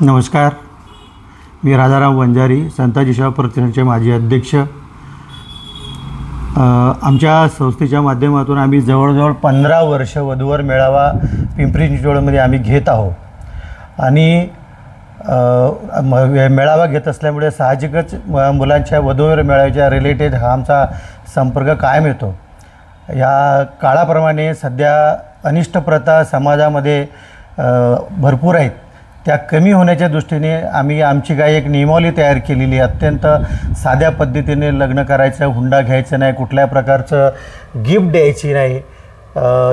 नमस्कार. मी राजाराम वंजारी संताजी सेवा प्रतिष्ठानचे माजी अध्यक्ष. आमच्या संस्थेच्या माध्यमातून आम्ही जवळजवळ पंधरा वर्ष वधूवर मेळावा पिंपरी चिंचवडमध्ये आम्ही घेत आहोत. आणि म- वे- मेळावा घेत असल्यामुळे साहजिकच मुलांच्या वधूवर मेळाव्याच्या रिलेटेड हा आमचा संपर्क कायम येतो. या काळाप्रमाणे सध्या अनिष्ट प्रथा समाजामध्ये भरपूर आहेत. त्या कमी होण्याच्या दृष्टीने आम्ही आमची काही एक नियमावली तयार केलेली आहे. अत्यंत साध्या पद्धतीने लग्न करायचं हुंडा घ्यायचं नाही कुठल्या प्रकारचं गिफ्ट द्यायची नाही.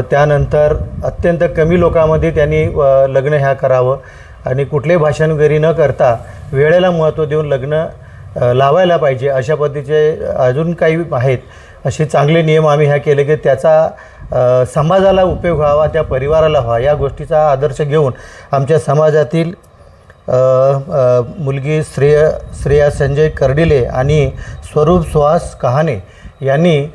त्यानंतर अत्यंत कमी लोकांमध्ये त्यांनी लग्न ह्या करावं. आणि कुठले भाषण घरी न करता वेळेला महत्त्व देऊन लग्न लावायला पाहिजे अशा पद्धतीचे अजून काही आहेत. असे चांगले नियम आम्ही ह्या केले की त्याचा समाजाला उपयोग व्हावा त्या परिवाराला व्हावा या गोष्टीचा आदर्श घेऊन आमच्या समाजातील मुलगी श्रेय श्रेया संजय कर्डिले आणि स्वरूप सुहास कहाणे यांनी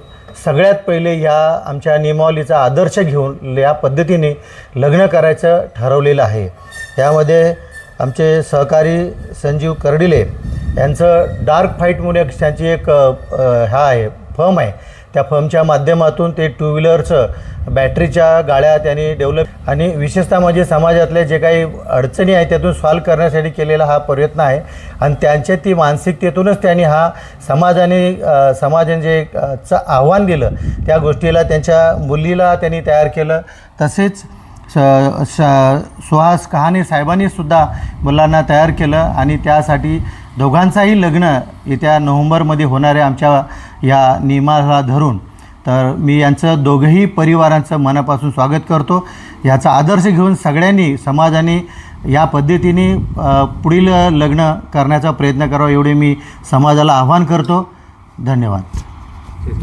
सगळ्यात पहिले या आमच्या नियमावलीचा आदर्श घेऊन या पद्धतीने लग्न करायचं ठरवलेलं आहे. यामध्ये आमचे सहकारी संजीव कर्डिले यांचं डार्क फाईट म्हणून एक त्यांची एक हा आहे फर्म आहे. त्या फर्मच्या माध्यमातून ते टू व्हीलरचं बॅटरीच्या गाड्या त्यांनी डेव्हलप आणि विशेषतः म्हणजे समाजातल्या जे काही अडचणी आहेत त्यातून सॉल्व करण्यासाठी केलेला हा प्रयत्न आहे. आणि त्यांच्या ती मानसिकतेतूनच त्यांनी हा समाजाने समाजाने जे चं आव्हान दिलं त्या गोष्टीला त्यांच्या मुलीला त्यांनी तयार केलं. तसेच स स सुहास कहाणे साहेबांनीसुद्धा मुलांना तयार केलं आणि त्यासाठी दोघांचाही लग्न येत्या नोव्हेंबरमध्ये होणाऱ्या आमच्या या नियमाला धरून. तर मी यांचं दोघंही परिवारांचं मनापासून स्वागत करतो. याचा आदर्श घेऊन सगळ्यांनी समाजाने या पद्धतीने पुढील लग्न करण्याचा प्रयत्न करावा एवढे मी समाजाला आव्हान करतो. धन्यवाद.